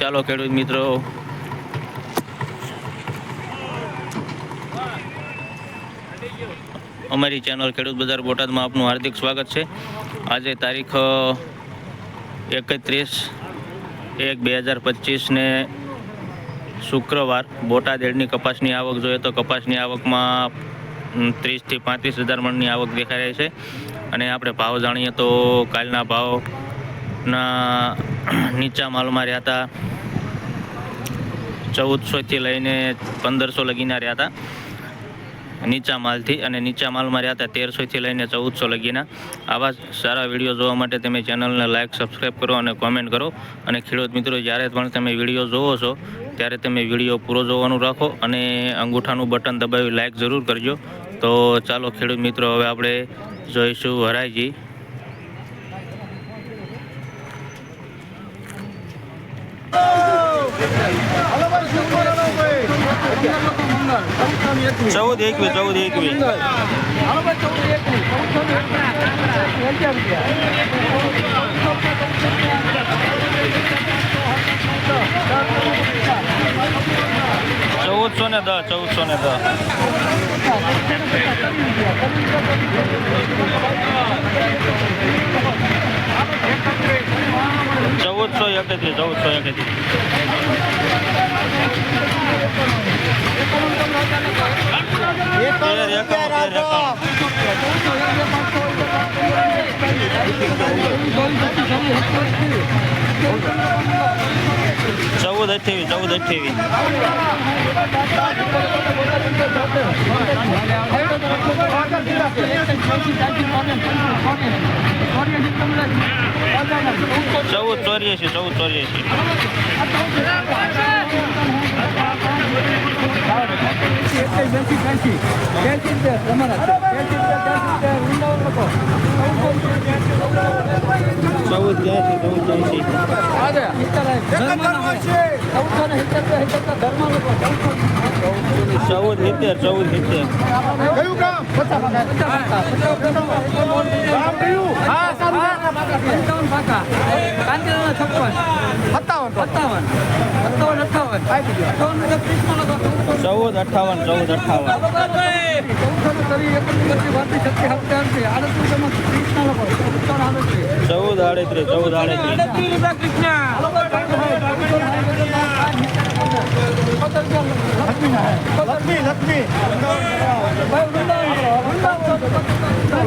ચાલો ખેડૂત મિત્રો. અમારી ચેનલ ખેડૂત બજાર બોટાદમાં આપનું હાર્દિક સ્વાગત છે. આજે તારીખ એકત્રીસ એક બે હજાર પચીસને શુક્રવાર બોટાદ એડની કપાસની આવક જોઈએ તો કપાસની આવકમાં ત્રીસથી પાંત્રીસ હજાર મણની આવક દેખાઈ રહી છે. અને આપણે ભાવ જાણીએ તો કાલના ભાવના નીચા માલમાં રહ્યા હતા. ચૌદસોથી લઈને પંદરસો લગીના રહ્યા હતા. નીચા માલથી અને નીચા માલમાં રહ્યા હતા તેરસોથી લઈને ચૌદસો લગીના. આવા સારા વીડિયો જોવા માટે તમે ચેનલને લાઇક સબસ્ક્રાઈબ કરો અને કોમેન્ટ કરો. અને ખેડૂત મિત્રો, જ્યારે પણ તમે વીડિયો જોવો છો, ત્યારે તમે વીડિયો પૂરો જોવાનું રાખો અને અંગૂઠાનું બટન દબાવી લાઇક જરૂર કરજો. તો ચાલો ખેડૂત મિત્રો, હવે આપણે જોઈશું હરાઈજી. ચૌદ એકવીસ ચૌદ એકવીસ. ચૌદસો ને દસ ચૌદસો ને દસ. ચૌદસો એકત્રીસ ચૌદસો એકત્રીસ તેર એકાણું તેર એકાણું ચૌદ અઠ્યાવીસ ચૌદ અઠ્યાવીસ. ચૌદ ચોર્યાસી ચૌદ ચોર્યાસી. ચૌદ ત્યાંસી ચૌદ ત્યાંસી ચૌદ સિત્તેર ચૌદ સિત્તેર કયું ચૌદ અઠાવન ચૌદ અઠાવન. ચૌદ આડત્રીસ ચૌદ આડત્રીસ.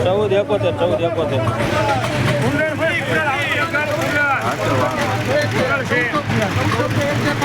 ચૌદ એકોતેર ચૌદ એકોતેર.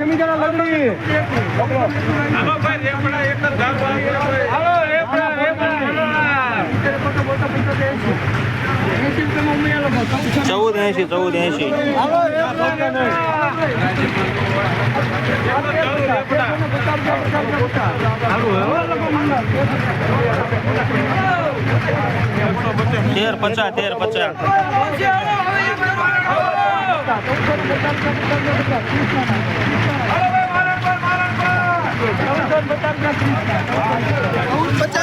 એંશી જરા એંશી હાલો ભાઈ જમી જરા લગડી ચૌદ એસી ચૌદ એસી તેર પચાસ તેર પચાસ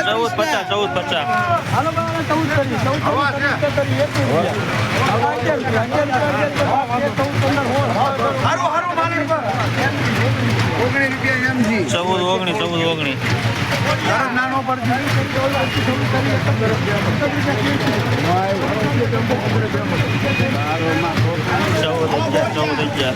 ચૌદ પચાસ. ચૌદ પચાસ હારું હારું માલિક ચૌદ કરી એમજી ચૌદ ઓગણીસ ચૌદ ઓગણીસ. નાનો ચૌદ અગિયાર ચૌદ અગિયાર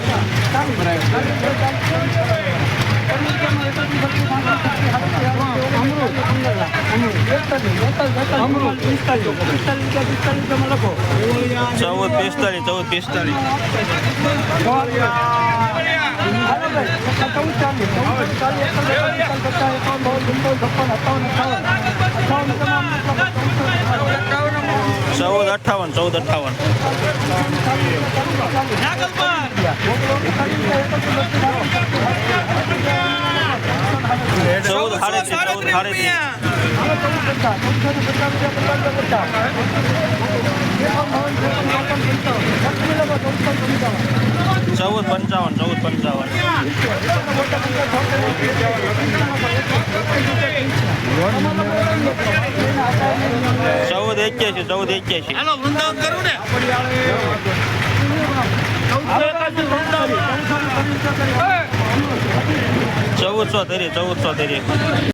ચૌદ પિસ્તાલીસ ચૌદ પિસ્તાલીસ ચૌદ અઠાવન ચૌદ અઠાવન સાડત્રીસ ચૌદ પંચાવન ચૌદ પંચાવન. ચૌદ એક્યાસી ચૌદ એક્યાસી હાલો વૃંદાવન કરું ને ચૌદસો ધરી ચૌદસો ધરી